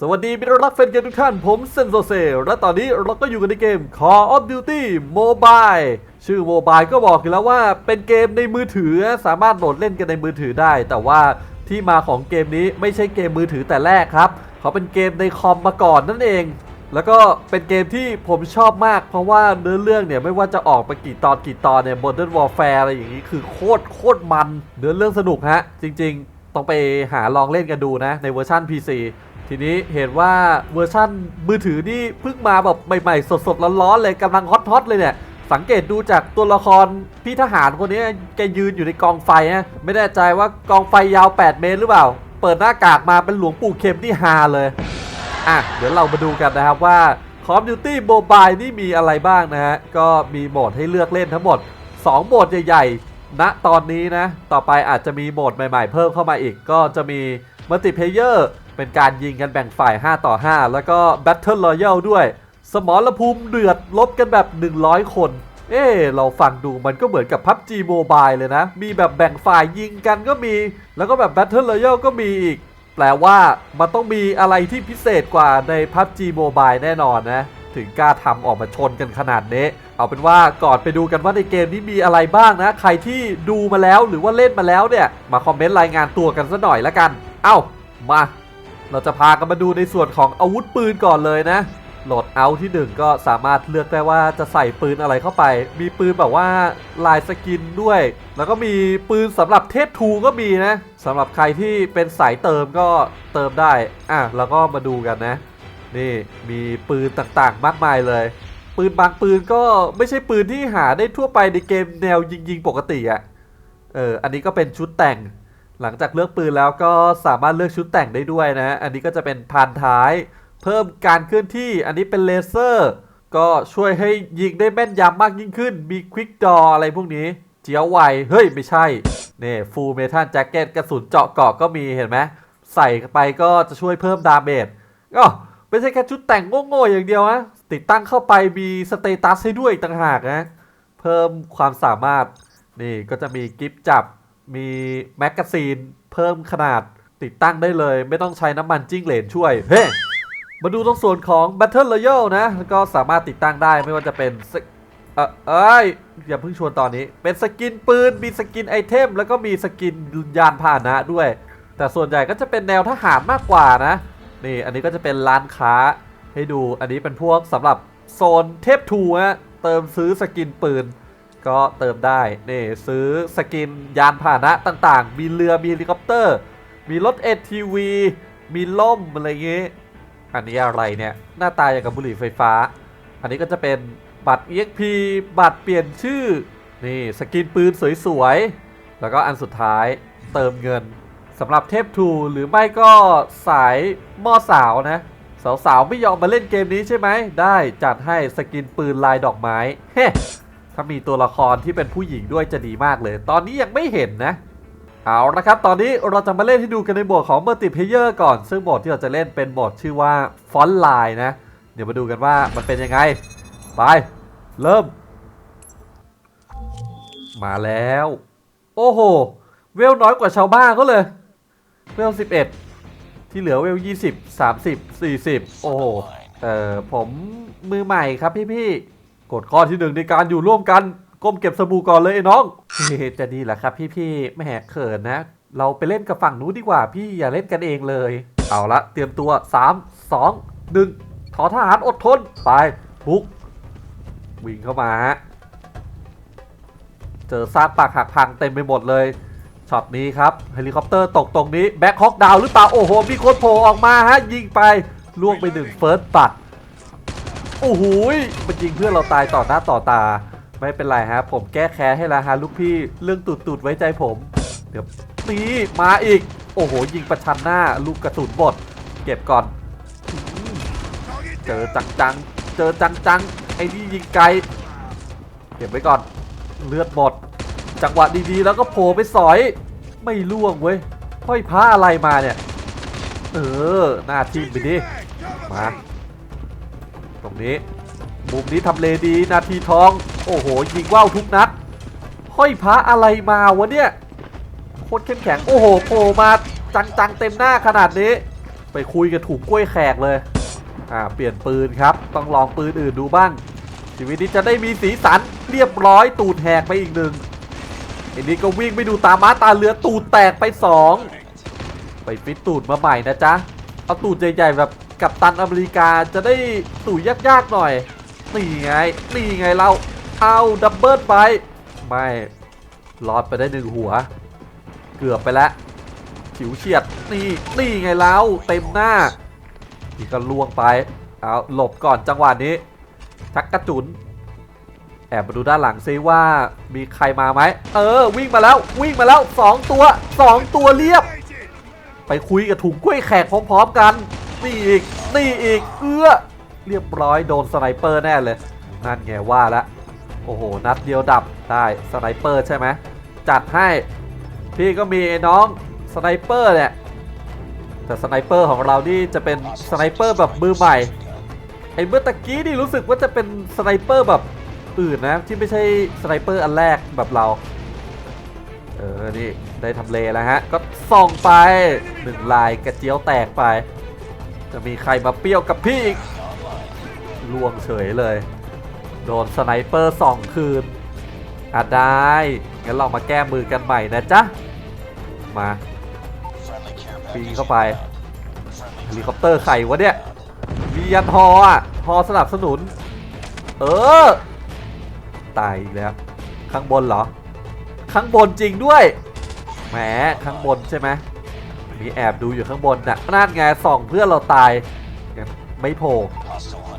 สวัสดีมิตรรักแฟนเกมทุกท่าน ผมเซนโซเซ และตอนนี้เราก็อยู่กันในเกม Call of Duty Mobile ชื่อ Mobile ก็บอกอยู่แล้วว่าเป็นเกมในมือถือสามารถโหลดเล่นกันในมือถือได้ แต่ว่าที่มาของเกมนี้ไม่ใช่เกมมือถือแต่แรกครับ เขาเป็นเกมในคอมมาก่อนนั่นเอง แล้วก็เป็นเกมที่ผมชอบมาก เพราะว่าเนื้อเรื่องเนี่ยไม่ว่าจะออกไปกี่ตอนกี่ตอนเนี่ย Modern Warfare อะไรอย่างนี้คือโคตรโคตรมัน เนื้อเรื่องสนุกฮะจริง ๆ ต้องไปหาลองเล่นกันดูนะในเวอร์ชัน PC ทีนี้เห็นว่าเวอร์ชั่นมือถือนี่เพิ่งมาแบบใหม่ๆ สดๆร้อนๆเลยกำลังฮอตๆเลยเนี่ย สังเกตดูจากตัวละครพี่ทหารคนนี้แกยืนอยู่ในกองไฟนะไม่แน่ใจว่ากองไฟยาว 8 เมตรหรือเปล่า เปิดหน้ากากมาเป็นหลวงปู่เข็มที่ฮาเลย อะ เดี๋ยวเรามาดูกันนะครับว่า Call of Duty Mobile นี่มีอะไรบ้างนะฮะ ก็มีโหมดให้เลือกเล่นทั้งหมด 2โหมดใหญ่ๆณตอนนี้นะ ต่อไปอาจจะมีโหมดใหม่ๆ เพิ่มเข้ามาอีกก็จะมี Multiplayer เเป็นการยิงกันแบ่งฝ่าย 5 ต่อ 5 แล้วก็ Battle Royale ด้วย สมรภูมิเดือดลบกันแบบ 100 คน เอ๊ะเราฟังดูมันก็เหมือนกับ PUBG Mobile เลยนะ มีแบบแบ่งฝ่ายยิงกันก็มี แล้วก็แบบ Battle Royale ก็มีอีก แปลว่ามันต้องมีอะไรที่พิเศษกว่าใน PUBG Mobile แน่นอนนะ ถึงกล้าทำออกมาชนกันขนาดนี้เอาเป็นว่าก่อนไปดูกันว่าในเกมนี้มีอะไรบ้างนะ ใครที่ดูมาแล้วหรือว่าเล่นมาแล้วเนี่ย มาคอมเมนต์รายงานตัวกันสัหน่อยละกัน เอ้ามา เราจะพากันมาดูในส่วนของอาวุธปืนก่อนเลยนะโหลดเอาที่ 1 ก็สามารถเลือกได้ว่าจะใส่ปืนอะไรเข้าไป มีปืนแบบว่าลายสกินด้วย แล้วก็มีปืนสำหรับเทพทูก็มีนะสำหรับใครที่เป็นสายเติมก็เติมได้ อะแล้วก็มาดูกันนะ นี่มีปืนต่างๆ มากมายเลย ปืนบางปืนก็ไม่ใช่ปืนที่หาได้ทั่วไปในเกมแนวยิงๆปกติอะ่ะ เออ อันนี้ก็เป็นชุดแต่ง หลังจากเลือกปืนแล้วก็สามารถเลือกชุดแต่งได้ด้วยนะ อันนี้ก็จะเป็นพานท้าย เพิ่มการเคลื่อนที่ อันนี้เป็นเลเซอร์ ก็ช่วยให้ยิงได้แม่นยำมากยิ่งขึ้น มีควิกดออะไรพวกนี้ เจียวไว เฮ้ย ไม่ใช่ นี่ฟูลเมทัลแจ็คเก็ตกระสุนเจาะเกาะก็มีเห็นไหม ใส่ไปก็จะช่วยเพิ่มดาเมจก็ไม่ใช่แค่ชุดแต่งโง่ๆอย่างเดียวนะ ติดตั้งเข้าไปมีสเตตัสให้ด้วยต่างหากนะ เพิ่มความสามารถ นี่ก็จะมีกิฟจับ มีแมกกาซีนเพิ่มขนาดติดตั้งได้เลย ไม่ต้องใช้น้ำมันจิ้งเหลนช่วย เฮ้ มาดูตรงส่วนของ Battle Royale นะแล้วก็สามารถติดตั้งได้ไม่ว่าจะเป็นเออเอ้ยอย่าเพิ่งชวนตอนนี้ เป็นสกินปืน มีสกินไอเทม แล้วก็มีสกินยานพาหนะด้วย แต่ส่วนใหญ่ก็จะเป็นแนวทหารมากกว่านะ นี่อันนี้ก็จะเป็นร้านค้าให้ดู อันนี้เป็นพวกสำหรับโซนเทพทูฮะเติมซื้อสกินปืน ก็เติมได้นี่ซื้อสกินยานพาหนะต่างๆ มีเรือมีเฮลิคอปเตอร์ มีรถ ATV มีล่มอะไรอย่างงี้อันนี้อะไรเนี่ย หน้าตาอย่างกับบุหรี่ไฟฟ้า อันนี้ก็จะเป็นบัตร EXP บัตรเปลี่ยนชื่อ นี่สกินปืนสวยๆ แล้วก็อันสุดท้ายเติมเงินสำหรับเทพทูหรือไม่ก็สายม้อสาวนะสาวๆ ไม่ยอมมาเล่นเกมนี้ใช่ไหม ได้จัดให้สกินปืนลายดอกไม้เฮ้ ถ้ามีตัวละครที่เป็นผู้หญิงด้วยจะดีมากเลย ตอนนี้ยังไม่เห็นนะ เอาละครับ ตอนนี้เราจะมาเล่นให้ดูกันในโหมดของ Multiplayer ก่อน ซึ่งโหมดที่เราจะเล่นเป็นโหมดชื่อว่า Font Line นะ เดี๋ยวมาดูกันว่ามันเป็นยังไง ไป เริ่ม มาแล้ว โอ้โห เวลน้อยกว่าชาวบ้านเขาเลย เวล 11 ที่เหลือเวล 20 30 40 โอ้โห เอ่อผมมือใหม่ครับพี่ๆ กฎข้อที่หนึ่งในการอยู่ร่วมกันก้มเก็บสบู่ก่อนเลยไอ้น้องจะดีเหรอครับ พี่ๆไม่แหกเขินนะ เราไปเล่นกับฝั่งนู้นดีกว่า พี่อย่าเล่นกันเองเลย เอาละเตรียมตัว 3 2 1 ถอทหารอดทน ไปบุก วิ่งเข้ามาฮะเจอซากปากหักพังเต็มไปหมดเลยช็อตนี้ครับเฮลิคอปเตอร์ตกตรงนี้แบ็คฮอกดาวหรือเปล่า โอ้โห มีคนโผล่ออกมาฮะ ยิงไปล่วงไปหนึ่งเฟิร์สปัด โอ้โหมันยิงเพื่อนเราตายต่อหน้าต่อตา ไม่เป็นไรฮะ ผมแก้แค้นให้แล้วฮะลูกพี่เรื่องตูดตูดไว้ใจผม เดี๋ยวนี่มาอีก โอ้โห ยิงประชันหน้า ลูกกระสุนบด เก็บก่อน เจอจังจังเจอจังจังไอ้นี่ยิงไกล เก็บไว้ก่อน เลือดหมด จังหวะดีๆ แล้วก็โผล่ไปสอย ไม่ล่วงเว้ยห้อยพระอะไรมาเนี่ย เออ หน้าทีมไปดิ มา ตรงนี้มุมนี้ทำเลดีนาทีทอง โอ้โห ยิงว่าวทุกนัด ห้อยพระอะไรมาวะเนี่ยโคตรเข้มแข็ง โอ้โหโผล่มาจังๆเต็มหน้าขนาดนี้ ไปคุยกับถูกกล้วยแขกเลย อ่า เปลี่ยนปืนครับ ต้องลองปืนอื่นดูบ้าง ชีวิตนี้จะได้มีสีสันเรียบร้อยตูดแหกไปอีกหนึ่งอันนี้ก็วิ่งไปดูตาม้าตาเรือตูดแตกไปสองไปฟิตตูดมาใหม่นะจ๊ะ เอาตูดใหญ่ๆแบบ กับตันอเมริกาจะได้ตูดยากๆหน่อย นี่ไง นี่ไงเรา เอาดับเบิลไป ไม่รอดไปได้หนึ่งหัว เกือบไปแล้วฉิวเฉียด นี่ นี่ไงเราเต็มหน้า นี่ก็ล่วงไป เอาหลบก่อนจังหวะนี้ ชักกระจุน แอบมาดูด้านหลังซิว่ามีใครมาไหม เออ วิ่งมาแล้ว วิ่งมาแล้วสองตัวสองตัวเรียบ ไปคุยกับถุงกล้วยแขกพร้อมๆกัน นี่อีก นี่อีก เอื้อ เรียบร้อยโดนสไนเปอร์แน่เลย นั่นไงว่าแล้วโอ้โห นัดเดียวดับ ได้สไนเปอร์ใช่ไหม จัดให้ พี่ก็มีไอ้น้องสไนเปอร์เนี่ย แต่สไนเปอร์ของเรานี่จะเป็นสไนเปอร์แบบมือใหม่ ไอ้เมื่อตะกี้นี่รู้สึกว่าจะเป็นสไนเปอร์แบบอื่นนะ ที่ไม่ใช่สไนเปอร์อันแรกแบบเรา เออ นี่ ได้ทำเลแล้วฮะ ก็ส่องไปหนึ่งลายกระเจียวแตกไป จะมีใครมาเปรี้ยวกับพี่อีกล่วงเฉยเลย โดนสไนเปอร์ส่องคืนอะได้งั้นเรามาแก้มือกันใหม่นะจ๊ะ มาปีนเข้าไปเฮลิคอปเตอร์ไข่วะเนี่ยมียันฮออะฮอสนับสนุน เออ ตายอีกแล้ว ข้างบนเหรอ ข้างบนจริงด้วย แหม ข้างบนใช่ไหม มีแอบดูอยู่ข้างบนน่ะนั่นไงส่องเพื่อนเราตายงั้นไม่โผล่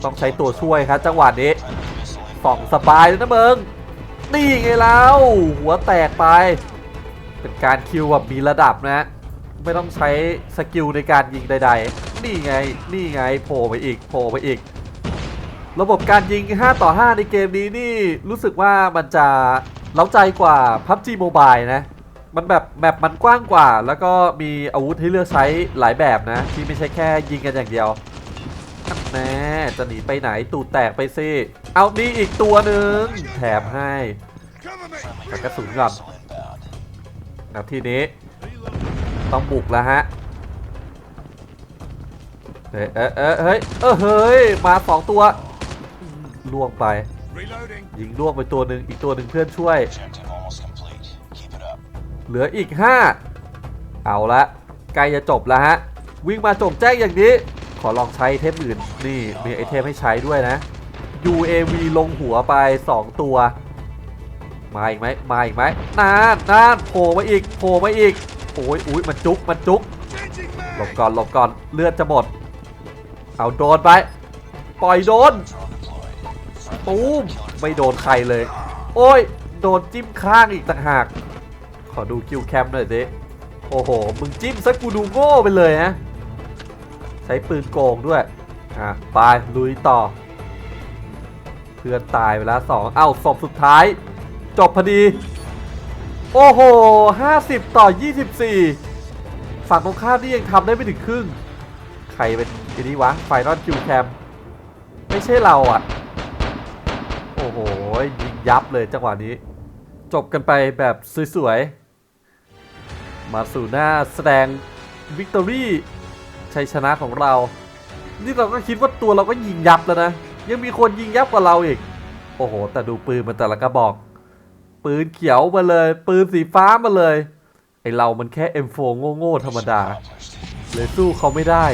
ต้องใช้ตัวช่วยครับจังหวะนี้ส่องสบายเลยนะเบิงนี่ไงแล้วหัวแตกไป เป็นการคิวแบบมีระดับนะ ไม่ต้องใช้สกิลในการยิงใด ๆ นี่ไงนี่ไงโผล่ไปอีกโผล่ไปอีก ระบบการยิง 5 ต่อ 5 ในเกมนี้นี่รู้สึกว่ามันจะเล้าใจกว่า PUBG Mobile นะ มันแบบแมปมันกว้างกว่า แล้วก็มีอาวุธให้เลือกใช้หลายแบบนะ ที่ไม่ใช่แค่ยิงกันอย่างเดียวนั่นแน่จะหนีไปไหนตูดแตกไปสิเอานี่อีกตัวหนึ่งแถมให้แต่กระสุนก่อนนะทีนี้ ต้องบุกแล้วฮะเฮ้ยเอ้ยเอ้ยเฮ้ยเออเฮ้ยมาสองตัวล่วงไป Reloading. ยิงล่วงไปตัวหนึ่งอีกตัวหนึ่งเพื่อนช่วย เหลืออีก 5 เอาละใกล้จะจบแล้วฮะ วิ่งมาจบแจ้งอย่างนี้ ขอลองใช้เทมอื่น นี่มีไอเทมให้ใช้ด้วยนะ UAV ลงหัวไป 2 ตัว มาอีกไหมมาอีกไหมนานนานโผล่มาอีกโผล่มาอีกโอ้ยอุ้ยมันจุกมันจุกหลบก่อนหลบก่อนเลือดจะหมด เอาโดนไป ปล่อยโดนตูมไม่โดนใครเลย โอ้ย โดนจิ้มข้างอีกต่างหาก ขอดูคิวแคมหน่อยสิโอ้โห มึงจิ้มซะกูดูโง่ไปเลยฮะ ใช้ปืนโกงด้วย อะ ไป ลุยต่อ เพื่อนตายไปแล้วสองเอ้าศพสุดท้าย จบพอดี โอ้โห 50 ต่อ 24 ฝั่งตรงข้ามนี่ยังทำได้ไม่ถึงครึ่ง ใครเป็นทีนี้วะไฟนอลคิวแคมไม่ใช่เราอะ โอ้โห ยิงยับเลยจังหวะนี้ จบกันไปแบบสวยๆ มาสู่หน้าแสดงวิกตอรี่ชัยชนะของเรา นี่เราก็คิดว่าตัวเราก็ยิงยับแล้วนะ ยังมีคนยิงยับกว่าเราอีก โอ้โห แต่ดูปืนมันแต่ละกระบอก ปืนเขียวมาเลย ปืนสีฟ้ามาเลย ไอเรามันแค่ M4 โง่ๆธรรมดา เลยสู้เขาไม่ได้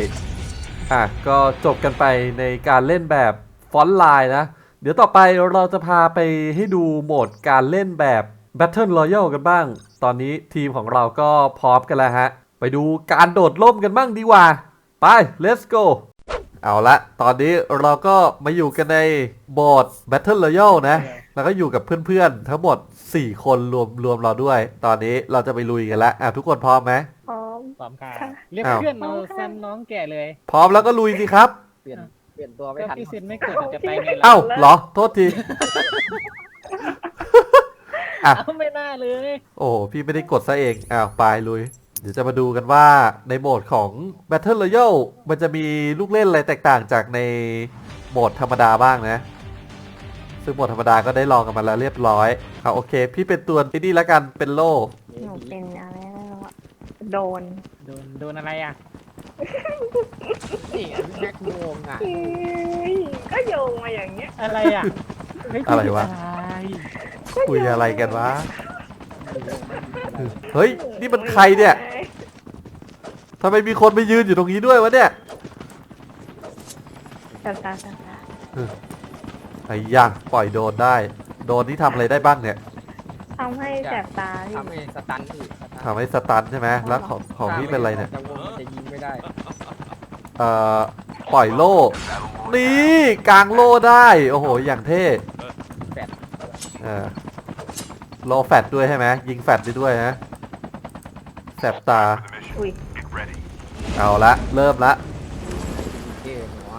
อะ ก็จบกันไปในการเล่นแบบฟอนต์ไลน์นะ เดี๋ยวต่อไปเราจะพาไปให้ดูโหมดการเล่นแบบ Battle Royale กันบ้าง ตอนนี้ทีมของเราก็พร้อมกันแล้วฮะ ไปดูการโดดร่มกันบ้างดีกว่า ไป let's go เอาละ ตอนนี้เราก็มาอยู่กันในโหมด Battle Royale นะ แล้วก็อยู่กับเพื่อนๆ ทั้งหมด 4 คนรวมรวมเราด้วย ตอนนี้เราจะไปลุยกันแล้วอะทุกคนพร้อมไหม พร้อมพร้อมค่ะค่ะเรียกอ้าวเพื่อนเอาซันน้องแก่เลย พร้อมแล้วก็ลุยสิครับ เปลี่ยนเปลี่ยนตัวไม่ก็ทันพี่ซินไม่กดจะไปไงล่ะเอ้าเหรอ โทษที อะเอ้าไม่น่าเลยโอ้โหพี่ไม่ได้กดซะเองอ้าวไปลุย เดี๋ยวจะมาดูกันว่าในโหมดของ Battle Royale มันจะมีลูกเล่นอะไรแตกต่างจากในโหมดธรรมดาบ้างนะ ซึ่งโหมดธรรมดาก็ได้ลองกันมาแล้วเรียบร้อยเอาโอเค พี่เป็นตัวที่นี่แล้วกันเป็นโล่หนูเป็นอะไรไม่รู้อะโดน โดนโดนอะไรอะ นี่อะพี่แม็กงงอะเอ้ยก็โยงมาอย่างเงี้ยอะไรอะเฮ้ยอะไรวะอะไรคุยอะไรกันวะ เฮ้ย นี่มันใครเนี่ยทำไมมีคนไปยืนอยู่ตรงนี้ด้วยวะเนี่ยตาตาตาตาไอ้ย่างปล่อยโดนได้ โดนที่ทำอะไรได้บ้างเนี่ย ทำให้แสบตาพี่ทำให้สตันพี่สตันทำให้สตันใช่ไหมแล้วของของพี่เป็นอะไรเนี่ยจะวงมันจะยิงไม่ได้เอ่อปล่อยโล่ นี่กลางโล่ได้ โอ้โห อย่างเท่แฟดเออโลแฟดด้วยใช่ไหมยิงแฟดได้ด้วยนะแสบตา อุ้ยเอาละเริ่มละ เก้หัว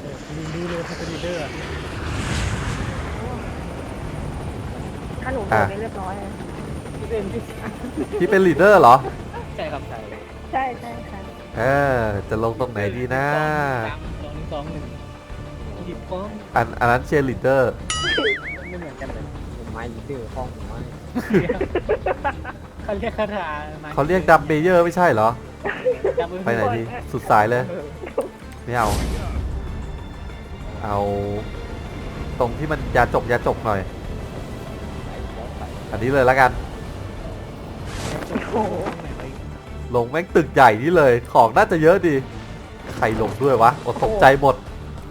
เออลืมดูเลยพัตดีเดอร์ ถ้าหนูโดนไปเรียบร้อยเลยที่เป็นที่พี่เป็นลีดเดอร์เหรอ ใช่ครับใช่ใช่ใช่ค่ะเออ จะลงตรงไหนดีนะ สองหนึ่งสองหนึ่งหยิบพร้อมอันอันนั้นเชียร์ลีดเดอร์ ไม่เหมือนกันเลยผมไม้ลีดเดอร์ห้องผมไม้เขาเรียกคาถามาเขาเรียกดัมเบเยอร์ไม่ใช่เหรอดับเบิลไปไหนดี สุดสายเลย ไม่เอา เอา ตรงที่มันยาจกยาจกหน่อย อันนี้เลยแล้วกันโอ้โหลงแม่งตึกใหญ่นี่เลย ของน่าจะเยอะดี ใครลงด้วยวะอดตกใจหมด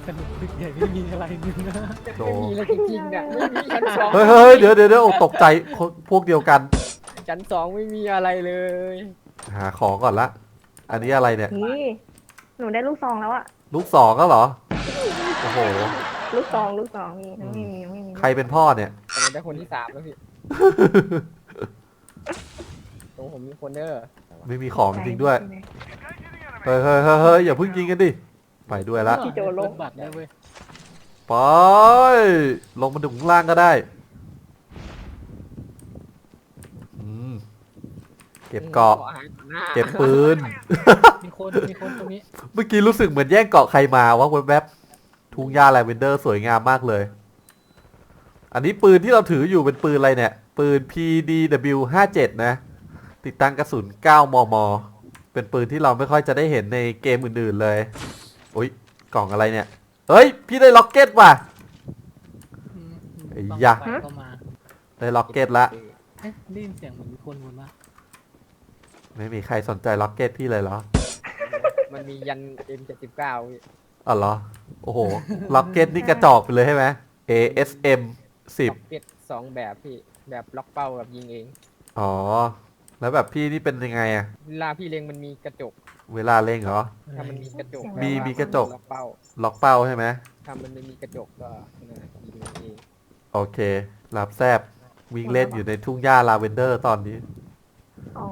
สนุกดึกใหญ่ไม่มีอะไรนึงนะโดไม่มีเลยจริงๆอะไม่มีชั้นสองเฮ้ยเฮ้ยเดี๋ยวเดี๋ยวเดี๋ยวตกใจคนพวกเดียวกัน ชั้นสองไม่มีอะไรเลยหาของก่อนละ อันนี้อะไรเนี่ย นี่หนูได้ลูกซองแล้วอะลูกสองก็เหรอ โอ้โห ลูกซองลูกซองนี่ยังไม่มียังไม่มีใครเป็นพ่อเนี่ย แต่มันได้คนที่สามแล้วพี่ ตรงผมมีคนเด้อไม่มีของจริงด้วย เฮ้ยเฮ้ยเฮ้ยเฮ้ยอย่าเพิ่งยิงกันดิ ไปด้วยละ พี่โจลง บัตรได้เว้ยไป ลงมาถึงข้างล่างก็ได้อืมเก็บเกาะอหรต่อหน้าเก็บปืน มีคนมีคนตรงนี้ เมื่อกี้รู้สึกเหมือนแย่งเกาะใครมาวะแวบๆทุ่งหญ้าลาเวนเดอร์สวยงามมากเลย อันนี้ปืนที่เราถืออยู่เป็นปืนอะไรเนี่ย ปืน PDW 57 นะ ติดตั้งกระสุน 9 มม เป็นปืนที่เราไม่ค่อยจะได้เห็นในเกมอื่นๆเลยอุ้ยกล่องอะไรเนี่ย เฮ้ย พี่ได้ล็อกเก็ตว่ะอืมไอ้ต้องยะไปก็มาได้ล็อกเก็ตละ เอ๊ะได้ยินเสียงเหมือนมีคนวนมาไม่มีใครสนใจล็อกเก็ตพี่เลยเหรอ มันมียัน M79 พี่อ๋อเหรอ โอ้โห ล็อกเก็ตนี่กระจอกไปเลยใช่ไหม ASM 10ล็อกเก็ตสองแบบพี่แบบล็อกเป้ากับยิงเอง อ๋อ แล้วแบบพี่นี่เป็นยังไงอะเวลาพี่เล็งมันมีกระจกเวลาเล่งเหรอ ถ้ามันมีกระจกมีแปลว่ามีกระจก ล็อกเป้าล็อกเป้าใช่ไหมถ้ามันไม่มีกระจกก็นั่นน่ะยิงเองโอเค รับแซบวิ่งเล่นอยู่ในทุ่งหญ้าลาเวนเดอร์ตอนนี้ อ๋อ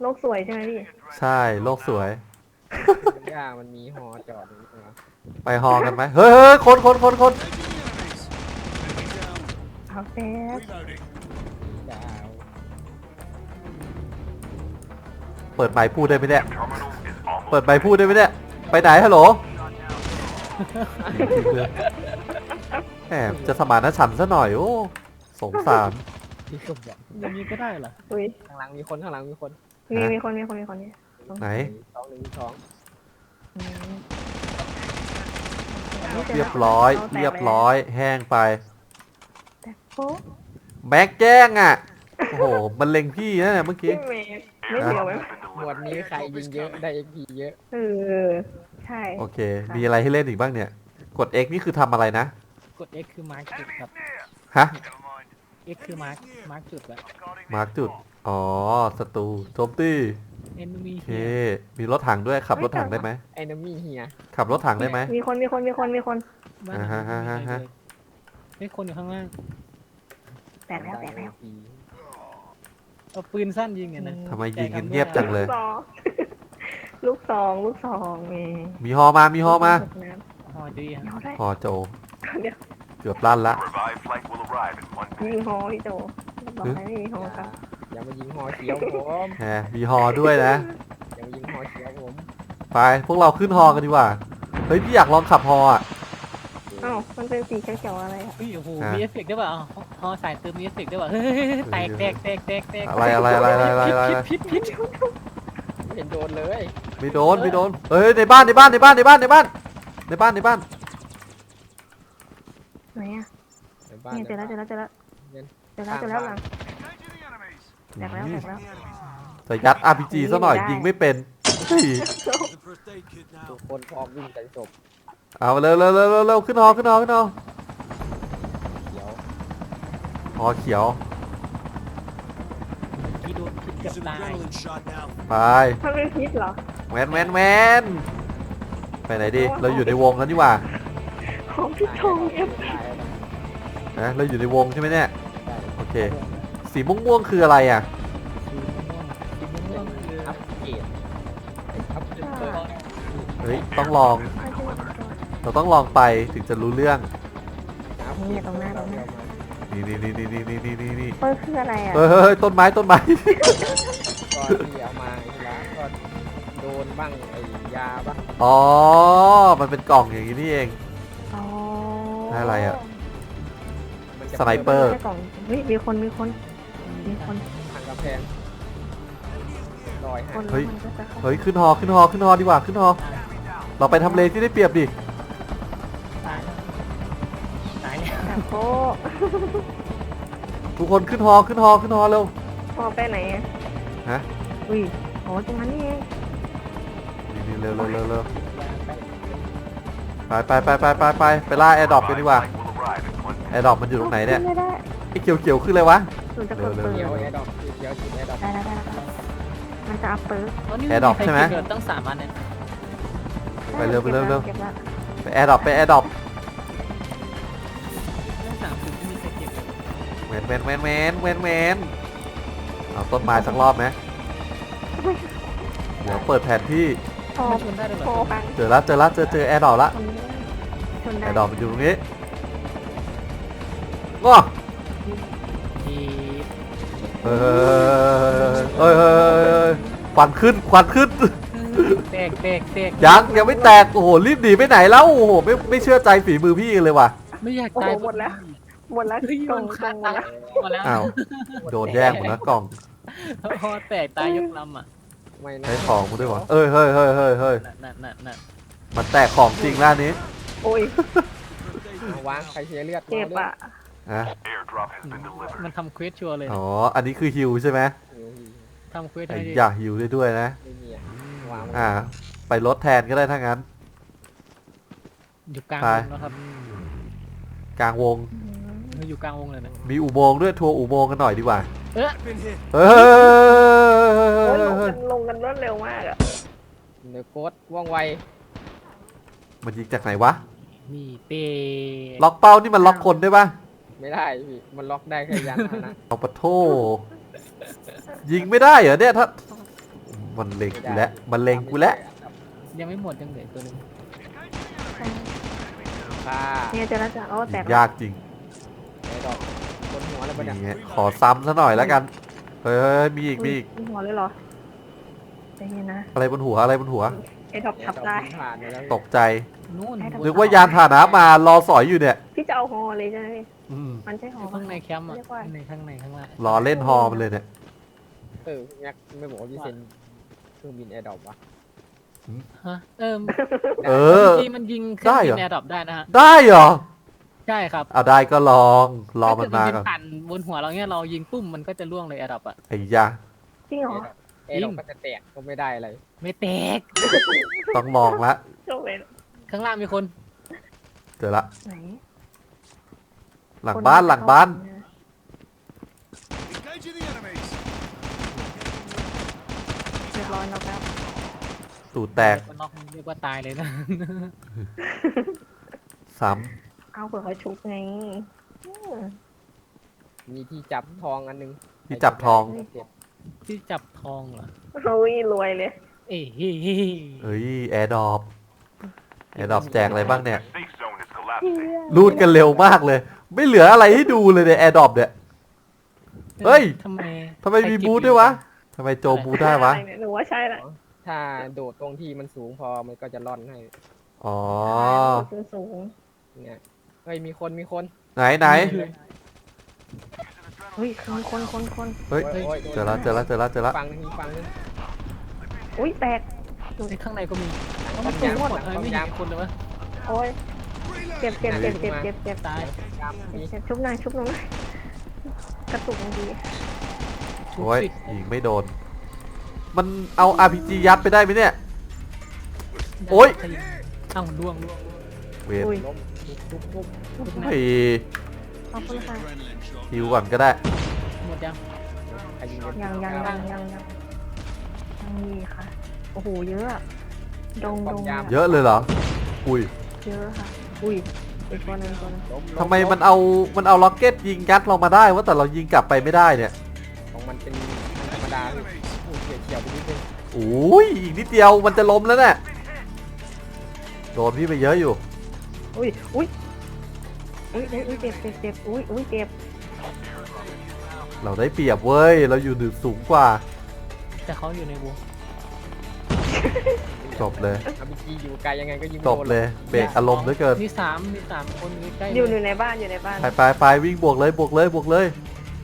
โลกสวยใช่ไหมพี่ ใช่โลกสวยย่ามันมีหอจอดอยู่นะไปฮอกันไหมเฮ้ยเฮ้ยคนคนคนคน เอาแซบดาวเปิดไมค์พูดได้ไหมเนี่ย เปิดไมค์พูดได้ไหมเนี่ย ไปไหนฮัลโหลแหมจะสมานฉันท์ซะหน่อยโอ้ สงสารพี่ก็บอกอย่างนี้ก็ได้เหรออุ้ยข้างหลังมีคนข้างหลังมีคนมีฮะมีคนมีคนมีคนเนี่ยไหน สองหนึ่งสองอืมเรียบร้อย เรียบร้อย แห้งไปแต่ โป๊ะแม็กแจ้งอะ โอ้โหมันเล็งพี่นะเนี่ยเมื่อกี้ พี่เมย์ไม่เดียวไหมหมวดนี้ใครยิงเยอะได้ XP เยอะ เออใช่โอเค มีอะไรให้เล่นอีกบ้างเนี่ย กด X นี่คือทำอะไรนะ กด X คือมาร์กจุดครับ ฮะ X คือมาร์กมาร์กจุดแล้วมาร์กจุด อ๋อศัตรูโจมตี enemy โอเค here มีรถถังด้วยขับรถถังได้ไหมไอ้น้ำมีเฮียขับรถถังได้ไหม มีคนมีคนมีคนมีคน บ้านอ่าฮะหลังนี้ฮะมีฮะอะไรเลยเฮ้ยคนอยู่ข้างล่าง แตกแล้วแตกแล้วเอาปืนสั้นยิงเนี่ยนะทำไมยิงกันเงียบจังเลยลูกซองลูกซองเมย์มีฮอมา มีฮอมาอ๋อดีฮะเอาได้ฮอโจ เดี๋ยวเกือบลั่นละ Revived flight will arrive in one ยิงฮอพี่โจบอกให้ยิงฮอครับอย่ามายิงหอเขียวผมแหมมีฮอด้วยนะ อย่ามายิงหอเขียวผมไป พวกเราขึ้นฮอกันดีกว่า เฮ้ย พี่อยากลองขับฮออะ อ้าวมันเป็นสีเขียวๆอะไรอะเฮ้ยโอ้โหฮะ มีเอฟเฟกต์ด้วยเปล่าอ๋อฮอสายเติมมีเอฟเฟกต์ด้วยเปล่าเฮ้ยแตกแตกแตกแตกแตกอะไรอะไรอะไรอะไรอะไรอะไรพิษพิษพิษเห็นโดนเลยไม่โดนไม่โดนเฮ้ยในบ้านในบ้านในบ้านในบ้านในบ้านในบ้านในบ้านไหนอะในบ้านเนี่ยเจอแล้วเจอแล้วเจอแล้วเจอแล้วเจอแล้วหลังแตกแล้วแตกแล้ว จะยัด RPG ซะหน่อยยิงไม่เป็นเฮ้ย ทุกคนพร้อมวิ่งใส่ศพ เอาเร็วเร็วเร็วเร็วเร็วขึ้นหอขึ้นหอขึ้นหอเขียวหอเขียวที่โดนพิษเกือบตายไปมันเป็นพิษเหรอ แวนแวนแวนไปไหนดีเราอยู่ในวงกันดีกว่าของพี่ทงเอฟตายแล้วนะนะเราอยู่ในวงใช่ไหมเนี่ยได้โอเค สีม่วงม่วงๆคืออะไรอะสีม่วงสีม่วงคืออัพเกรดอัพเกรดเปิดเฮ้ยต้องลอง เราต้องลองไปถึงจะรู้เรื่องอัพเกรนี่ดตรงหน้าตรงหน้า นี่นี่นี่นี่นี่นี่นี่นี่เปิ้ลคืออะไรอะเฮ้ยเฮ้ยเฮ้ยต้นไม้ต้นไม้ก็ที่เอามาทีละก็โดนบ้างไอ้ยาบ้างอ๋อ มันเป็นกล่องอย่างนี้นี่เอง อ๋ออะไรอะ มันจะสไนเปอร์ไม่ใช่กล่องเฮ้ยมีคนมีคน มีคนทางกำแพงลอยคหันนแล้วมันก็จะเข้าเฮ้ยขึ้นหอขึ้นหอขึ้นหอดีกว่าขึ้นหอเราไปทำเลที่ได้เปรียบดิ โคทุกคนขึ้นหอขึ้นหอขึ้นหอเร็ว พอไปไหนอะฮะ อุ้ยโอ้ตรงนั้นนี่เองนี่นี่เร็วเร็วเร็วเร็วไปไปไปไปไปไปไปล่าแอร์ดรอปกันดีกว่า Flight will arrive in one แอร์ดรอปมันอยู่ตรงไหนเนี่ยขึ้ไม่ได้ไอ้เขียวเขียวๆคืออะไรวะ หนูจะกดเร็เปิวดเดี๋ยวแอร์ดรอปเดี๋ยวจิตแอร์ดรอปได้แล้วได้แล้วมันจะอัพเปิร์อ๋อนี่แอร์ดรอปใช่ไหม เกิดตั้งสามอันเนี่ยไปเร็วไปเร็วเร็ว ก็บละไปแอร์ดรอปไปแอร์ดรอป แวนแวนแวนแวนแวนแวนเอาต้นไม้สักรอบไหมเดี๋ยวเปิดแผนที่พอมันชนได้ด้วยเหรพออกันเจอแล้วเจอแล้วเจอเจอแอร์ดรอปละคนชนได้แอร์ดรอปมันอยู่ตรงนี้ง้อที่เฮ้ยเฮ้ยเฮ้ยเฮ้ยควันขึ้นควันขึ้นแตกแตกแตกยังยังไม่แตกโอ้โหรีบหนีไปไหนแล้วโอ้โหไม่ไม่เชื่อใจฝีมือพี่เลยว่ะไม่อยากโอ้โหตายหมดแล้ว หมดแล้วเฮ้ยกล่มัองนกล่ฆ่าองหมตาดยแล้วหมดแล้วอ้าวโดนแย่งหมดแล้วกล่องพอแตกตายยกลำอะไม่นะใช้ของกูด้วยวะเอ้ยเฮ้ยเฮ้ยเฮ้ยเฮ้ยนั่นนั่นนั่นมันแตกของจริงแล้วอันนี้โอ้ยเอาวางใครเสียเลือดเจ็บอะอะ airdrop has been delivered. มันทำเควสชัวร์เลยอ๋ออันนี้คือฮิวใช่ไหมทำเควสไอ้ให้ดิอยากฮิวได้ด้วยนะไม่มีอะวางอ่า ไปลดแทนก็ได้ถ้างั้นอยู่กลางไปวงนะครับ กลางวง อยู่กลางวงเลยนะมีอุโมงค์ด้วยทัวร์อุโมงค์กันหน่อยดีกว่าเอ๊ะเฮ้ยโอ้ยลงกันลงกันรวดเร็วมากอะเนื้อโคตรว่องไวมันยิงจากไหนวะ นี่เตะล็อกเป้านี่มันล็อกคนได้ปะไม่ได้พี่มันล็อกได้แค่ยันเท่านั้นเอาปะโทยิงไม่ได้เหรอเนี่ยถ้ามันเล็งกูแล้วมันเล็งกูแล้วยังไม่หมดยังเหลือตัวหนึงค่ะเนี่ยเจอแล้วจ้ะโอ้แตยิกงยากจริงแอร์ ดรอปบนหัวแล้วปะนี่เนี่ยไงขอซ้ำซะหน่อยแล้วกัน เฮ้ยมีอีกมีอีกมีหัวเลยเหรอใจเย็นนะอะไรบนหัวอะไรบนหัว ไอ้ดอกทับได้ ผ่านไปแล้วตกใจนู่นนึกว่ายานพาหนะมารอสอยอยู่เนี่ย พี่จะเอาหอเลยใช่ไหมพี่อืมมันใช่หอข้างในแคมป์อะเรียกว่าข้างในข้างในข้างล่างรอเล่นฮอมันเลยเนี่ยเออยักษ์ไม่บอกว่าพี่เซนเครื่องบินแอร์ดรอปวะฮะเออเออที่มันยิงเครื่ได้องเหรบิอนแอร์ดรอปได้นะฮะได้เหรอ ใช่ครับเอาได้ก็ลองรอมันมาถ้เกิดก่อนผ่านบนหัวเราเนี่ยเรายิงปุ้มมันก็จะล่วงเลยแอร์ดรอปอะไอ้ยาจริงเหรอแอร์ดรอปก็จะแตกก็ไม่ได้อะไรไม่แตกต้องลองละจบเลยข้างล่างมีคน เจอละ ไหนหลังบ้านหลังบ้านเรียบร้อยแล้วครับตูดแตกมันน็อกเรียกว่าตายเลยนะ ซ้ เอาเผื่อเขาชุบไงอืมมีที่จับทองอันนึงำที่จับทอง เจ็บที่จับทองเหรอ เฮ้ยรวยเลย เอ้ยเฮ้ยเฮ้ยเฮ้ยแอร์ดรอปแอร์ดรอปแจกอะไรบ้างเนี่ย Safe zone is collapsing. รูดกันเร็วมากเลย ไม่เหลืออะไรให้ดูเลยเนี่ยแอร์ดรอปเนี่ย เฮ้ย ทำไมทำไมมีบูธด้วยวะทำไมโจมบูธได้วะอรเนี่ยหนูว่าใช่ละถ้าโดดตรงที่มันสูงพอมันก็จะร่อนให้อ๋อ สูงสูงเนี่ย เฮ้ยมีคนมีคนไหนไหนเฮ้ยคนคนคนคนเฮ้ยโอ้ยโอ้ยเจอแล้วเจอแล้วเจอแล้วเจอแล้วฟังนึงอีกฟังนึงอุ้ยแตกในข้างในก็มีต้มัมนสูงยำหมดต้เอ้ยมไม่เห็นยำคนเลยวะโอ้ยเจ็บเจ็บเจ็บเจ็บเจ็บเจ็บเจ็บตายยำมีเจ็บชุบหน่อยชุบหน่อยกระตุกดีชุบโอ้ยสิยิงไม่โดน มันเอา RPG ยัดไปได้ไหมเนี่ย โอ๊ยเอ้าล่วงล่วงเวทอุ้ยล้ม ทุบทุบทุบเฮ้ยขอบคุณค่ะฮิวก่อนก็ได้ หมดยังใครยิงยังยังยังยังยังยังมีค่ะ โอ้โหเยอะอะดงดงเยอะเลยเหรอ อุ้ยเยอะค่ะ อุ้ยอีกตัวหนึงตัวหนึงล้ล้ทำไมมันเอา มันเอาล็อกเก็ตยิงยัดเรามาได้ว่าแต่เรายิงกลับไปไม่ได้เนี่ยของมันเป็นธรรมดาพี่โอ้ยเกี่ยวๆไปนิดนึงโอ้ยอีกนิดเดียวมันจะล้มแล้วเนี่ยโดนพี่ไปเยอะอยู่อุ้ย อุ้ยอุ้ยอุ้ยอุ้ยเจ็บเจ็บเจ็บอุ้ยอุ้ยเจ็บเราได้เปรียบเว้ย เราอยู่ดึกสูงกว่า แต่เขาอยู่ในวงจบเลย อาบีจีอยู่ไกลยังไงก็ยิงจบเลย เบรกอารมณ์เหลือเกิน มีสามมีสามคนอยู่ใกล้อยู่อยู่ในบ้านอยู่ในบ้านไปไปไปวิ่งบวกเลยบวกเลยบวกเลย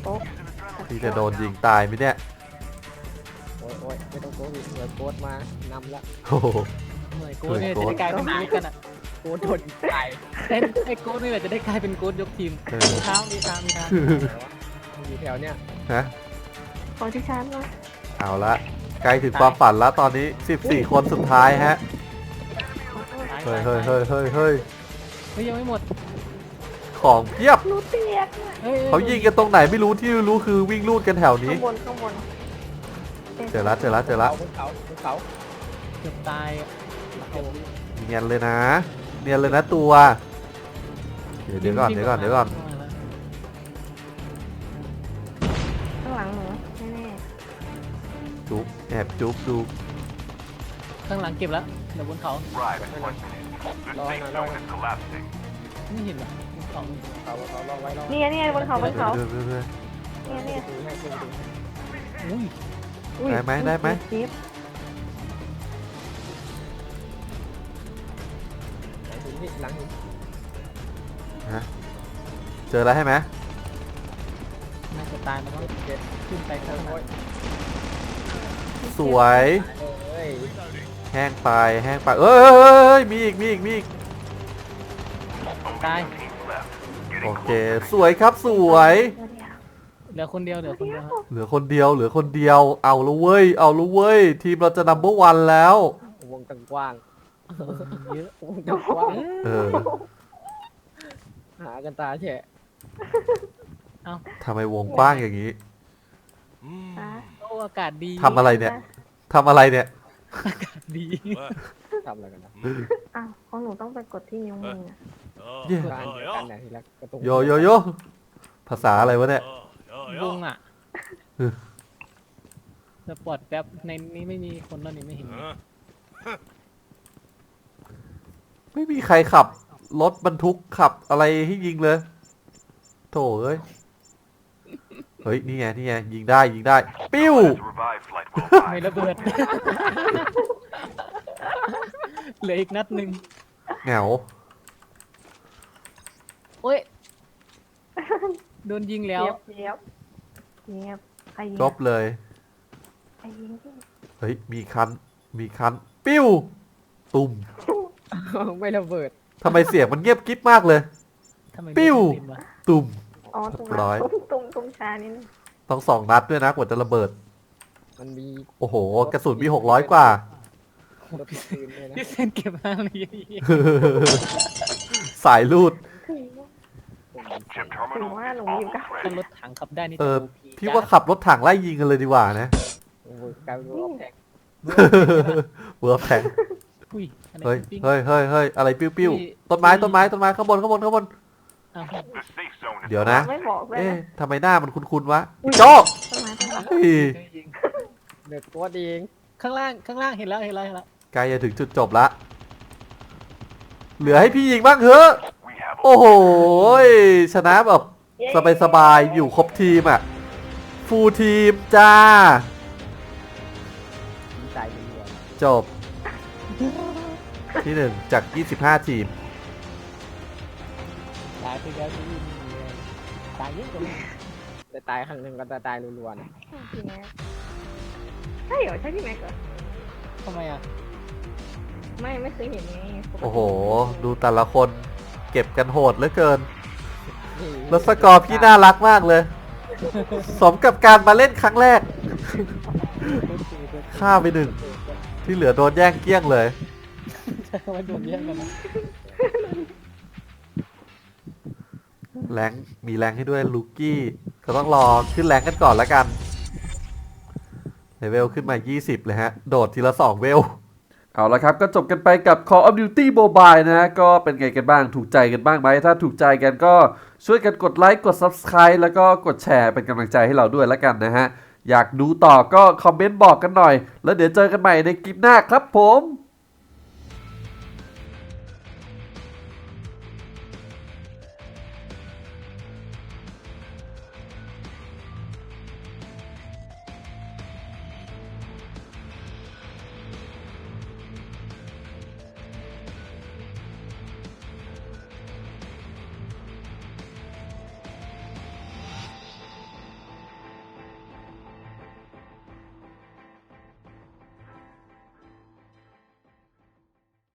โป๊ะพี่จะโดนยิงตายไหมเนี่ย โอ้ยโอ้ยไม่ต้องโกดเหลือโกดมานำละโอ้โห เหนื่อยโก้เนี่ยจะได้กลายเป็นโค้ชกันอะ โกดโดนยิงตายเอ้ยไอ้โก้นี่แหละจะได้กลายเป็นโค้ชยกทีมเออ มีเท้ามีเท้ามีเท้ามันอยู่แถวเนี้ยฮะ ขอที่ชาร์จหน่อยเอาละใกล้ถึงความฝันแล้วตอนนี้ 14 คนสุดท้ายฮะขอโทษตายเฮ้ยตาเฮ้ยเฮ้ยเฮ้ยเฮ้ยเฮ้ยยังไม่หมดของเพียบหนูเตียกอะฮ้เขายิงกันตรงไหนไม่รู้ที่รู้คือวิ่งลูดกันแถวนี้ข้างบนข้างบนเจอละเจอละเจอละบนเขาบนเขาเกือบตายอะเนียนเลยนะ เนียนเลยนะตัว เดี๋ยวเดี๋ยวก่อนเดี๋ยวก่อนเดี๋ยวก่อนข้างหลังหนูแน่จุ๊บแอบจุ๊บดูข้างหลังเก็บแล้วเดี๋ยวบนเขา Arrive in one minute. The safe zone is collapsing. ไม่เห็นเหรอบนเขาเขาเขารอไว้รอๆนี่ไงนี่ไงบนเขาบนเขาเดี๋ยวเดี๋ยวเดี๋ยวนี่ไงนี่ไงดูให้ดูดูอุ้ยอุ้ยได้ไหมได้ไหม จิ๊บ หลังหินพี่หลังหินเจอแล้วใช่ไหมน่าจะตายแล้วมั้งเจ็บขึ้นไปข้างหลัโอ้งยสวย เอ้ยแห้งไปแห้งไปเอ้ยเอ้ยเอ้ยเอ้ยมีอีกมีอีกมีอีกตาย Teams left. โอเค สวยครับสวย เหลือคนเดียวเหลือคนเดียวครับเหลือคนเดียวเหลือคนเดียวเอาละเว้ยเอาละเว้ยทีมเราจะนัมเบอร์วันแล้ววงกว้าง เยอะๆวงกว้างเออๆหากันตาแฉะทำไมวงกว้างอย่างนี้อะโอ้อากาศดีทำอะไรเนี่ยทำอะไรเนี่ยอากาศดีทำอะไรกันนะอ้าวของหนูต้องไปกดที่นิ้วมืออะเย่บ้านเดียวกันนะทีละกระตุกโยโยโยภาษาอะไรวะเนี่ยวงอะเออ สปอร์ตแป๊บในนี้ไม่มีคนแล้วนี่ไม่เห็น ไม่มีใครขับ รถบรรทุกขับอะไรให้ยิงเลย โถเอ้ย เฮ้ย นี่ไง นี่ไง ยิงได้ ยิงได้ ปิ้ว As revive flight will ไม่ arrive. ระเบิด เหลืออีกนัดหนึ่งเหงาโอ้ยโดนยิงแล้ว เจี๊ยบเจี๊ยบเจี๊ยบใครยิงจบเลย ใครยิงพี่เฮ้ย มีคัน มีคัน ปิ้ว ตุ่ม ไม่ระเบิดทำไมเสียงมันเงียบกิ๊บมากเลย ทำไมปิ้ว ไม่ได้ยินะตุ่ม อ๋อตรงร้อยตุ้มตุ้มตุ้มชานิดนึงต้องสองนัดด้วยนะกว่าจะระเบิด มันมีโอ้โห กระสุนมีหกร้อยกว่า รถปืนเลยนะพี่เส้นเก็บมาเลยสายลูด Chip ถึง terminal ว่า is หนูอยู่กับ almost ถ้า ready. รถถังขับได้นี่เออ จะ OP พี่ว่าขับรถถังไล่ยิงกันเลยดีกว่านะ โอ้โหกลายเป็นรอบแท็กเวิร์ฟแทง อุ้ยอะไรเฮ้ยปิ้งเฮ้ยเฮ้ยเฮ้ยอะไรปิ้วปิ้วพี่ ต้นไม้ต้นไม้ต้นไม้ข้างบนข้างบนข้างบนอ้าว The safe zone is เดี๋ยวนะ ไม่บอกเลยเอ๊ะนะทำไมหน้ามันคุ้นๆวะอุ๊ยโจ้ต้นไม้ต้นไม้เฮ้ยยิงเดือดโกดเองข้างล่างข้างล่างเห็นแล้วเห็นแล้วเห็นแล้วใกล้จะถึงจุดจบละ เหลือให้พี่ยิงบ้างเถอะ We have โอ้โหยชนะแบบสบายสบายๆอยู่ครบทีมอะ ฟูลทีมจ้าดีใจดีกว่าจบ ที่หนึ่งจาก 25 ทีม ตายไปแล้วที่ยิงตายเยอะกว่านี้แต่ตายครั้งหนึ่งก็จะตายรัวๆนะพี่แม็กใช่เหรอใช่พี่แม็กเหรอทำไมอะไม่ไม่เคยเห็นไงปกติโอ้โห ดูแต่ละคนเก็บกันโหดเหลือเกินแล้วสกอร์พี่น่ารักมากเลย สมกับการมาเล่นครั้งแรก ฆ่าไปหนึ่ง ที่เหลือโดนแย่งเกลี้ยงเลย ใช่ว่าโดนแย่งกันนะแรงค์มีแรงค์ให้ด้วยลูกี้ก็ต้องรอขึ้นแรงค์กันก่อนละกันเลเวลขึ้นมา 20 เลยฮะ โดดทีละ 2 เวล เอาละครับ ก็จบกันไปกับ Call of Duty Mobile นะฮะก็เป็นไงกันบ้างถูกใจกันบ้างไหม ถ้าถูกใจกันก็ช่วยกันกดไลค์กด Subscribe แล้วก็กดแชร์เป็นกำลังใจให้เราด้วยละกันนะฮะ อยากดูต่อก็คอมเมนต์บอกกันหน่อย แล้วเดี๋ยวเจอกันใหม่ในคลิปหน้าครับผม